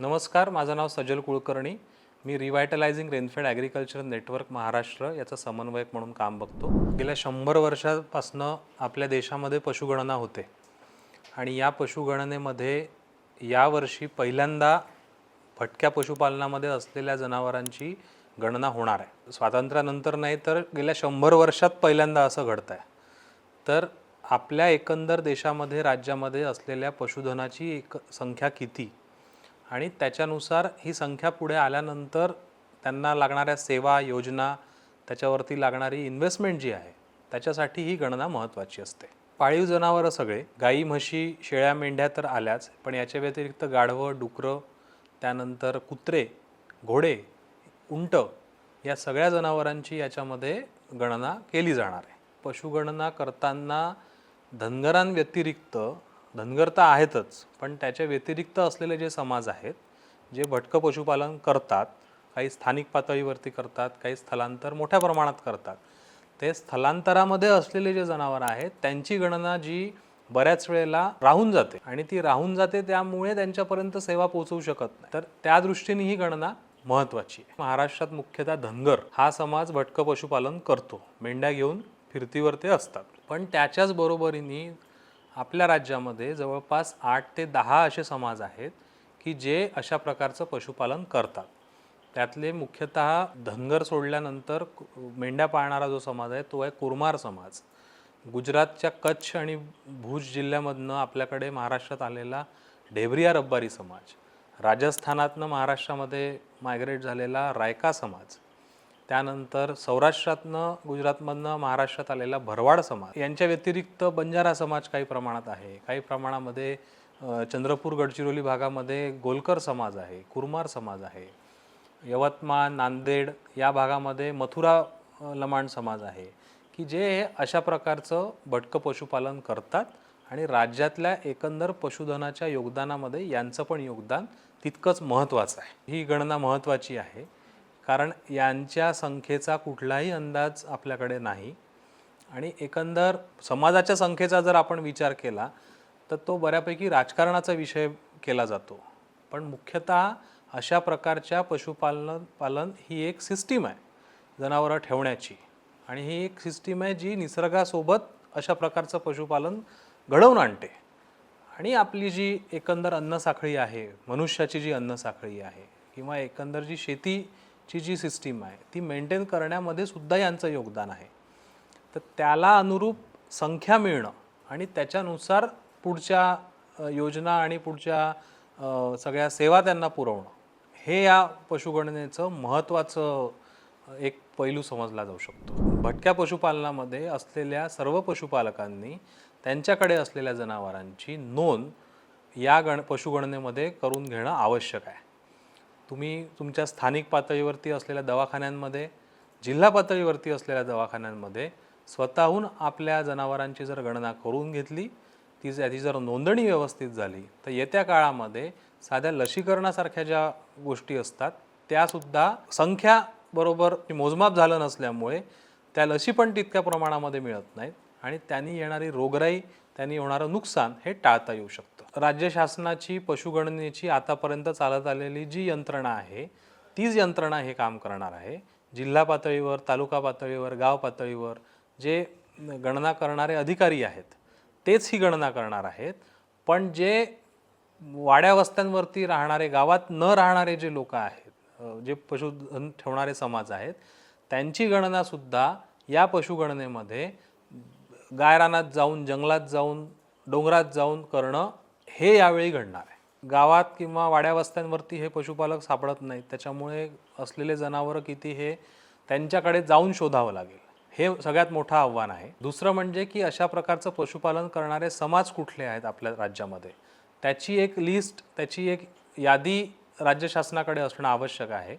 नमस्कार माझं नाव सजल कुलकर्णी. मी revitalising rainfed agriculture network Maharashtra याचा समन्वयक म्हणून काम बघतो. गेल्या शंभर वर्षापासनं आपल्या देशामध्ये पशुगणना होते. आणि या पशुगणनेमध्ये यावर्षी पहिल्यांदा भटक्या पशुपालनामध्ये असलेल्या जनावरांची गणना होणार आहे. स्वातंत्र्यानंतर नाही तर गेल्या शंभर वर्षात पहिल्यांदा असं घडतं आहे तर आपल्या एकंदर देशामध्ये राज्यामध्ये असलेल्या पशुधनाची एक संख्या किती? आणि त्याच्यानुसार ही संख्या पुढे आल्यानंतर त्यांना लागणाऱ्या सेवा योजना त्याच्यावरती लागणारी इन्व्हेस्टमेंट जी आहे त्याच्यासाठी ही गणना महत्त्वाची असते. पाळीव जनावरं सगळे गाई म्हशी शेळ्या मेंढ्या तर आल्याच पण याच्या व्यतिरिक्त गाढवं डुकरं त्यानंतर कुत्रे घोडे उंट या सगळ्या जनावरांची याच्यामध्ये गणना केली जाणार आहे. पशुगणना करताना धनगरांव्यतिरिक्त धनगर तर आहेतच पण त्याच्या व्यतिरिक्त असलेले जे समाज आहेत जे भटकं पशुपालन करतात काही स्थानिक पातळीवरती करतात काही स्थलांतर मोठ्या प्रमाणात करतात ते स्थलांतरामध्ये असलेले जे जनावरं आहेत त्यांची गणना जी बऱ्याच वेळेला राहून जाते आणि ती राहून जाते त्यामुळे त्यांच्यापर्यंत सेवा पोहोचवू शकत नाही. तर त्या दृष्टीने ही गणना महत्त्वाची आहे. महाराष्ट्रात मुख्यतः धनगर हा समाज भटकं पशुपालन करतो. मेंढ्या घेऊन फिरतीवर ते असतात. पण त्याच्याच बरोबरीने आपल्या राज्यामध्ये जवळपास आठ ते दहा असे समाज आहेत की जे अशा प्रकारचं पशुपालन करतात. त्यातले मुख्यतः धनगर सोडल्यानंतर कु- मेंढ्या पाळणारा जो समाज आहे तो आहे कुरमार समाज. गुजरातच्या कच्छ आणि भुज जिल्ह्यामधनं आपल्याकडे महाराष्ट्रात आलेला ढेबरिया रब्बारी समाज राजस्थानातनं महाराष्ट्रामध्ये मायग्रेट झालेला रायका समाज त्यानंतर सौराष्ट्रातनं गुजरातमधनं महाराष्ट्रात आलेला भरवाड समाज यांच्या व्यतिरिक्त बंजारा समाज काही प्रमाणात आहे. काही प्रमाणामध्ये चंद्रपूर गडचिरोली भागामध्ये गोलकर समाज आहे कुरमार समाज आहे यवतमाळ नांदेड या भागामध्ये मथुरा लमाण समाज आहे की जे अशा प्रकारचं भटकं पशुपालन करतात आणि राज्यातल्या एकंदर पशुधनाच्या योगदानामध्ये यांचं पण योगदान तितकंच महत्त्वाचं आहे. ही गणना महत्त्वाची आहे. कारण यांच्या संख्येचा कुठलाही अंदाज आपल्याकडे नाही. आणि एकंदर समाजाच्या संख्येचा जर आपण विचार केला तर तो बऱ्यापैकी राजकारणाचा विषय केला जातो. पण मुख्यतः अशा प्रकारच्या पशुपालन पालन ही एक सिस्टीम आहे जनावरं ठेवण्याची. आणि ही एक सिस्टीम आहे जी निसर्गासोबत अशा प्रकारचं पशुपालन घडवून आणते. आणि आपली जी एकंदर अन्नसाखळी आहे मनुष्याची जी अन्नसाखळी आहे किंवा एकंदर जी शेती ची जी सिस्टीम आहे ती मेंटेन करण्यामध्ये सुद्धा यांचं योगदान आहे. तर त्याला अनुरूप संख्या मिळणं आणि त्याच्यानुसार पुढच्या योजना आणि पुढच्या सगळ्या सेवा त्यांना पुरवणं हे या पशुगणनेचं महत्त्वाचं एक पैलू समजला जाऊ शकतो. भटक्या पशुपालनामध्ये असलेल्या सर्व पशुपालकांनी त्यांच्याकडे असलेल्या जनावरांची नोंद या गण पशुगणनेमध्ये करून घेणं आवश्यक आहे. तुम्ही तुमच्या स्थानिक पातळीवरती असलेल्या दवाखान्यांमध्ये जिल्हा पातळीवरती असलेल्या दवाखान्यांमध्ये स्वतःहून आपल्या जनावरांची जर गणना करून घेतली ती त्याची जर नोंदणी व्यवस्थित झाली तर येत्या काळामध्ये साध्या लसीकरणासारख्या ज्या गोष्टी असतात त्यासुद्धा संख्या बरोबर मोजमाप झालं नसल्यामुळे त्या लसी पण तितक्या प्रमाणामध्ये मिळत नाहीत. आणि त्यांनी येणारी रोगराई त्यांनी होणारं नुकसान हे टाळता येऊ शकतं. राज्य शासनाची पशुगणनेची आतापर्यंत चालत आलेली जी यंत्रणा आहे तीच यंत्रणा हे काम करणार आहे. जिल्हा पातळीवर तालुका पातळीवर गाव पातळीवर जे गणना करणारे अधिकारी आहेत तेच ही गणना करणार आहेत. पण जे वाड्या वस्त्यांवरती राहणारे गावात न राहणारे जे लोक आहेत जे पशुधन ठेवणारे समाज आहेत त्यांची गणनासुद्धा या पशुगणनेमध्ये गायरानात जाऊन जंगलात जाऊन डोंगरात जाऊन करणं हे यावेळी घडणार आहे. गावात किंवा वाड्यावस्त्यांवरती हे पशुपालक सापडत नाहीत. त्याच्यामुळे असलेले जनावरं किती हे त्यांच्याकडे जाऊन शोधावं लागेल. हे सगळ्यात मोठं आव्हान आहे. दुसरं म्हणजे की अशा प्रकारचं पशुपालन करणारे समाज कुठले आहेत आपल्या राज्यामध्ये? त्याची एक लिस्ट त्याची एक यादी राज्य शासनाकडे असणं आवश्यक आहे.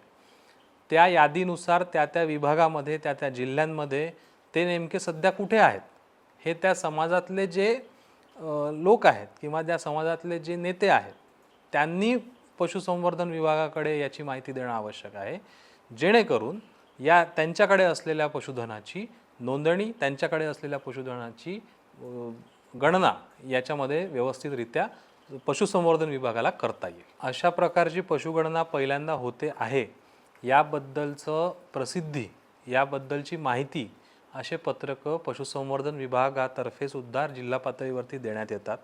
त्या यादीनुसार त्या त्या विभागामध्ये त्या त्या जिल्ह्यांमध्ये ते नेमके सध्या कुठे आहेत? हे त्या समाजातले जे लोक आहेत किंवा त्या समाजातले जे नेते आहेत त्यांनी पशुसंवर्धन विभागाकडे याची माहिती देणं आवश्यक आहे. जेणेकरून या त्यांच्याकडे असलेल्या पशुधनाची नोंदणी त्यांच्याकडे असलेल्या पशुधनाची गणना याच्यामध्ये व्यवस्थितरित्या पशुसंवर्धन विभागाला करता येईल. अशा प्रकारची पशुगणना पहिल्यांदा होते आहे याबद्दलचं प्रसिद्धी याबद्दलची माहिती असे पत्रकं पशुसंवर्धन विभागातर्फे सुद्धा जिल्हा पातळीवरती देण्यात येतात.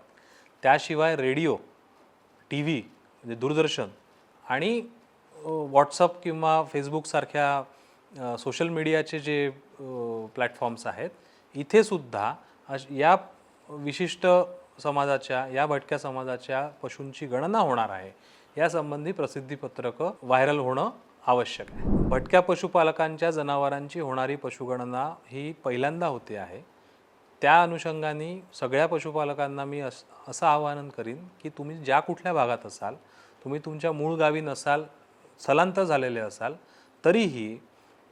त्याशिवाय रेडिओ टी व्ही म्हणजे दूरदर्शन आणि व्हॉट्सअप किंवा फेसबुकसारख्या सोशल मीडियाचे जे प्लॅटफॉर्म्स आहेत इथे सुद्धा अश या विशिष्ट समाजाच्या या भटक्या समाजाच्या पशूंची गणना होणार आहे. यासंबंधी प्रसिद्धीपत्रकं व्हायरल होणं आवश्यक आहे. भटक्या पशुपालकांच्या जनावरांची होणारी पशुगणना ही पहिल्यांदा होते आहे. त्या अनुषंगाने सगळ्या पशुपालकांना मी अस असं आवाहन करीन की तुम्ही ज्या कुठल्या भागात असाल तुम्ही तुमच्या मूळ गावी नसाल स्थलांतर झालेले असाल तरीही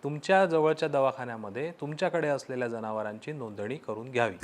तुमच्या जवळच्या दवाखान्यामध्ये तुमच्याकडे असलेल्या जनावरांची नोंदणी करून घ्यावी.